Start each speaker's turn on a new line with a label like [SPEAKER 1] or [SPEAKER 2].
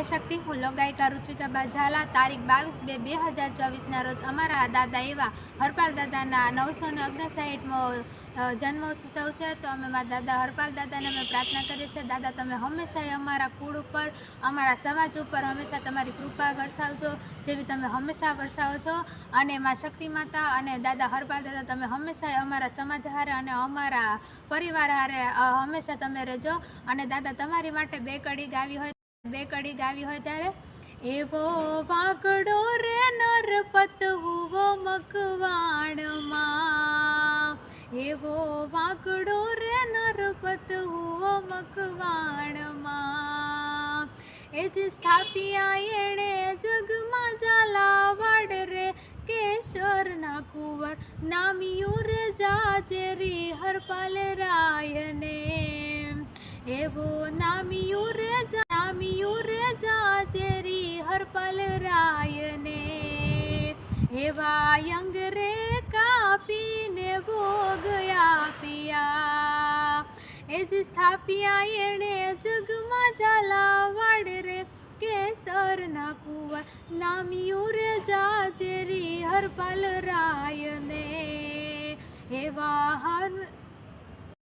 [SPEAKER 1] જય શક્તિ, હું લોકગાયિકા ઋત્વિકાબા ઝાલા તારીખ બાવીસ બે બે હજાર ચોવીસના રોજ અમારા દાદા એવા હરપાલ દાદાના નવસો ને ઓગણસાઠમો જન્મોત્સવ છે. તો અમે મારા દાદા હરપાલ દાદાને અમે પ્રાર્થના કરીએ છીએ. દાદા, તમે હંમેશા અમારા કુળ ઉપર, અમારા સમાજ ઉપર હંમેશા તમારી કૃપા વરસાવજો, જેવી તમે હંમેશા વરસાવો છો અને મા શક્તિ માતા અને દાદા હરપાલ દાદા, તમે હંમેશા અમારા સમાજ હારે અને અમારા પરિવાર હારે હંમેશા તમે રહેજો. અને દાદા, તમારી માટે બે કડી ગાવી હોય બે કડી ગાવી હોય ત્યારે, એવો વાંકડો રે નરપત હુવો મકવાણમાં. એવો વાંકડો રે નરપત હુવો મકવાણમાં. એ જ સ્થાપિયા એણે જગમાં જાલાવાડ રે, કેશરના કુંવર નામિયું રે જાજરી હરપાલ રાયને. એવો નામિયું રે એવા યંગ રે કાપીને ભોગ આપ્યા એ જ સ્થાપ્યા એણે જગમાં ઝાલાવાડ રે કેસરના કુંવર નામિયું રે જાજરી હરપાલ રાયને એવા હર